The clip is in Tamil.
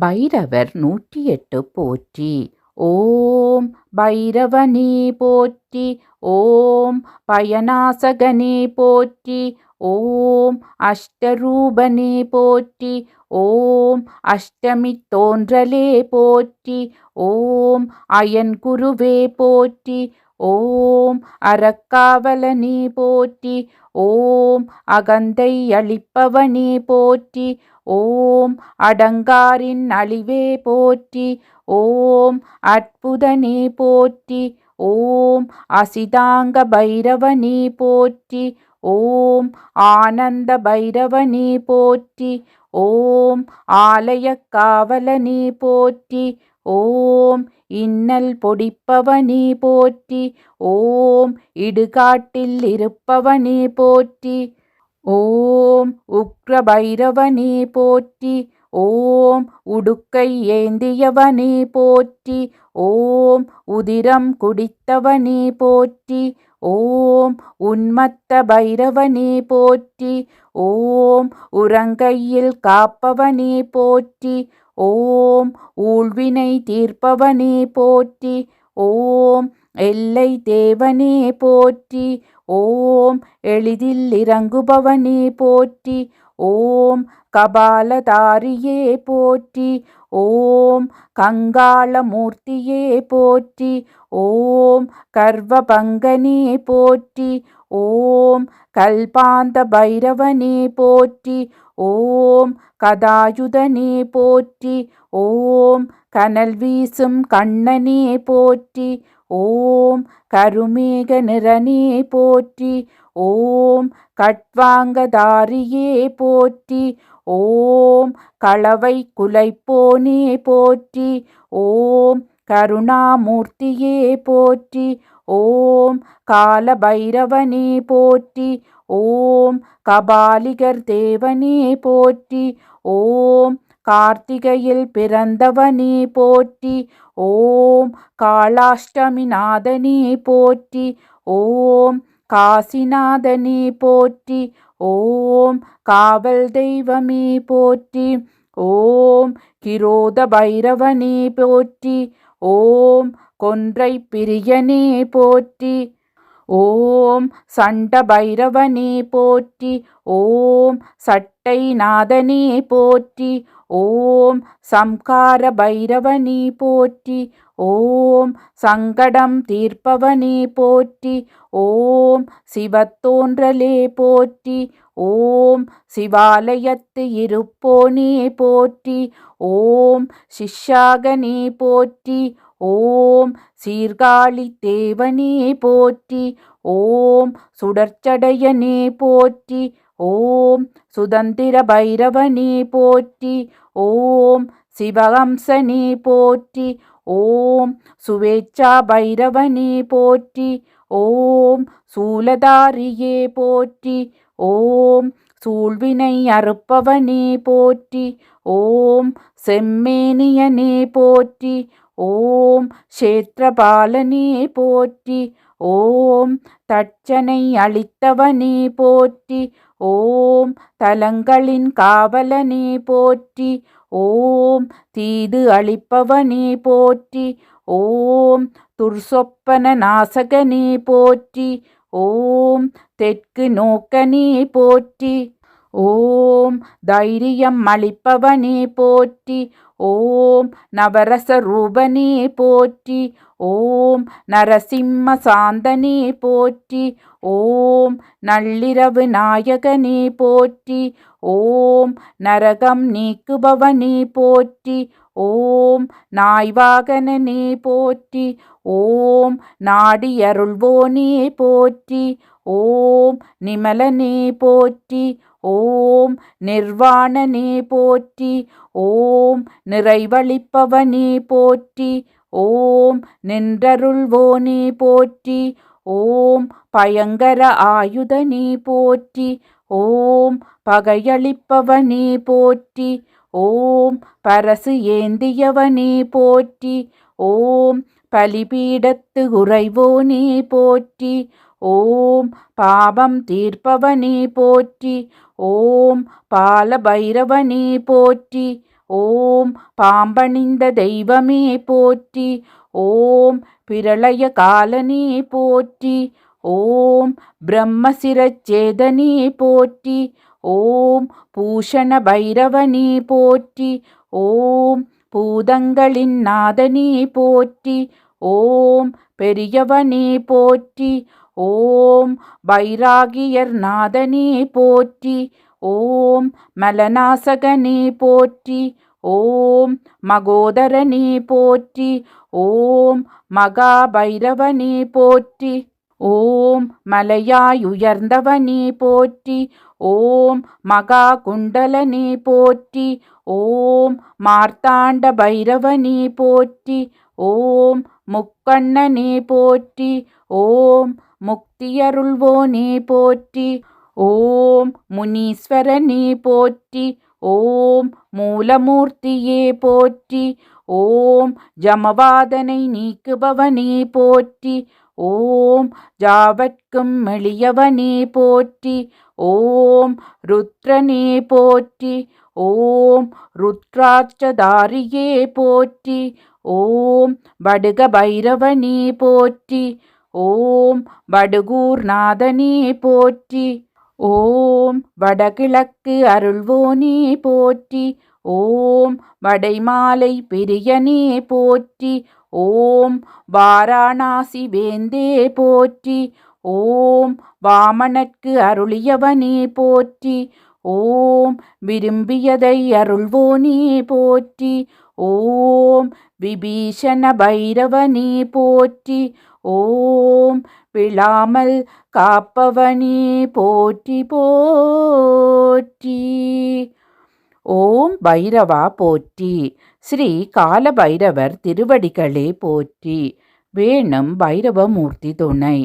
பைரவர் நூற்றி எட்டு போற்றி. ஓம் பைரவனே போற்றி. ஓம் பயனாசகனே போற்றி. ஓம் அஷ்டரூபனே போற்றி. ஓம் அஷ்டமி தோன்றலே போற்றி. ஓம் அயன் குருவே போற்றி. ஓம் அறக்காவலனே போற்றி. ஓம் அகந்தை அழிப்பவனே போற்றி ஓம் அடங்காரின் அழிவே போற்றி ஓம் அற்புதனே போற்றி ஓம் அசிதாங்க பைரவனே போற்றி ஓம் ஆனந்த பைரவனே போற்றி ஓம் ஆலய காவலனே போற்றி ஓம் இன்னல் பொடிப்பவனே போற்றி ஓம் இடுகாட்டில் இருப்பவனே போற்றி ஓம் உக்ரபைரவனே போற்றி ஓம் உடுக்கை ஏந்தியவனே போற்றி ஓம் உதிரம் குடித்தவனே போற்றி ஓம் உன்மத்த பைரவனே போற்றி ஓம் உரங்கையில் காப்பவனே போற்றி ஓம் ஊழ்வினை தீர்ப்பவனே போற்றி ஓம் எல்லை தேவனே போற்றி ஓம் எளிதில் இறங்குபவனே போற்றி ஓம் கபாலதாரியே போற்றி ஓம் கங்காளமூர்த்தியே போற்றி ஓம் கர்வபங்கனே போற்றி ஓம் கல்பாந்த பைரவனே போற்றி ஓம் கதாயுதனே போற்றி ஓம் கனல் வீசும் கண்ணனே போற்றி ஓம் கருமேக நிறனே போற்றி ஓம் கட்வாங்கதாரியே போற்றி ஓம் களவை குலைப்போனே போற்றி ஓம் கருணாமூர்த்தியே போற்றி ஓம் காலபைரவனே போற்றி ஓம் கபாலிகர் தேவனே போற்றி ஓம் கார்த்திகையில் பிறந்தவனே போற்றி ஓம் காளாஷ்டமிநாதனே போற்றி ஓம் காசிநாதனே போற்றி ஓம் காவல் தெய்வமே போற்றி ஓம் கிரோத பைரவனே போற்றி ஓம் கொன்றை பிரியனே போற்றி ஓம் சண்ட பைரவனே போற்றி ஓம் சட்டை நாதனே போற்றி ஓம் சம்கார பைரவனே போற்றி ஓம் சங்கடம் தீர்ப்பவனே போற்றி ஓம் சிவத்தோன்றலே போற்றி ஓம் சிவாலயத்து இருப்போனே போற்றி ஓம் சிஷாகனே போற்றி ஓம் சீர்காழி தேவனே போற்றி ஓம் சுடர்ச்சடையனே போற்றி ஓம் சுதந்திர பைரவனே போற்றி ஓம் சிவஹம்சனே போற்றி ஓம் சுவேச்சா பைரவனே போற்றி ஓம் சூலதாரியே போற்றி ஓம் சூழ்வினை அறுப்பவனே போற்றி ஓம் செம்மேனியனே போற்றி ஓம் க்ஷேத்திரபாலனே போற்றி ஓம் தட்சனை அளித்தவனே போற்றி ஓம் தலங்களின் காவலனே போற்றி ஓம் தீது அளிப்பவனே போற்றி ஓம் துர்சொப்பன நாசகனே போற்றி ஓம் தெற்கு நோக்கனே போற்றி ஓம் தைரியம் அளிப்பவனே போற்றி ஓம் நவரச ரூபனே போற்றி ஓம் நரசிம்ம சாந்தனே போற்றி ஓம் நள்ளிரவு நாயகனே போற்றி ஓம் நரகம் நீக்குபவனே போற்றி ஓம் நாய்வாகனனே போற்றி ஓம் நாடியருள்வோனே போற்றி ஓம் நிமலனே போற்றி ஓம் நிர்வாணனே போற்றி ஓம் நிறைவழிப்பவனே போற்றி ஓம் நின்றருள்வோனே போற்றி ஓம் பயங்கர ஆயுதனே போற்றி ஓம் பகையளிப்பவனே போற்றி ஓம் பரசு ஏந்தியவனே போற்றி ஓம் பலிபீடத்து உறைவோனே போற்றி ஓம் பாபம் தீர்ப்பவனே போற்றி ஓம் பாலபைரவனே போற்றி ஓம் பாம்பணிந்த தெய்வமே போற்றி ஓம் பிரளய காலனே போற்றி ஓம் பிரம்மசிரச்சேதனே போற்றி ஓம் பூஷண பைரவனே போற்றி ஓம் பூதங்களின் நாதனே போற்றி ஓம் பெரியவனே போற்றி ஓம் பைராகியர் நாதனே போற்றி ஓம் மலநாசகனே போற்றி ஓம் மகோதரனே போற்றி ஓம் மகாபைரவனே போற்றி ஓம் மலையாயுயர்ந்தவனே போற்றி ஓம் மகா குண்டலனே போற்றி ஓம் மார்த்தாண்ட பைரவனே போற்றி ஓம் முக்கண்ணனே போற்றி ஓம் முக்தியருள்வோனே போற்றி. ஓம் முனீஸ்வரனே போற்றி. ஓம் மூலமூர்த்தியே போற்றி. ஓம் ஜமவாதனை நீக்குபவனே போற்றி. ஓம் ஜாவட்கும் மெளியவனே போற்றி. ஓம் ருத்ரனே போற்றி. ஓம் ருத்ராட்சதாரியே போற்றி. ஓம் வடுக பைரவனே போற்றி. ஓம் வடுகூர்நாதனே போற்றி. ஓம் வடகிழக்கு அருள்வோனே போற்றி. ஓம் வடைமாலை பிரியனே போற்றி. ஓம் வாராணாசி வேந்தே போற்றி. ஓம் வாமனற்கு அருளியவனே போற்றி. ஓம் விரும்பியதை அருள்வோனே போற்றி. ஓம் விபீஷண பைரவனே போற்றி ஓம் விழாமல் காப்பவனே போற்றி போற்றி ஓம் பைரவா போற்றி ஸ்ரீ கால பைரவர் திருவடிகளே போற்றி வேணும் பைரவமூர்த்தி துணை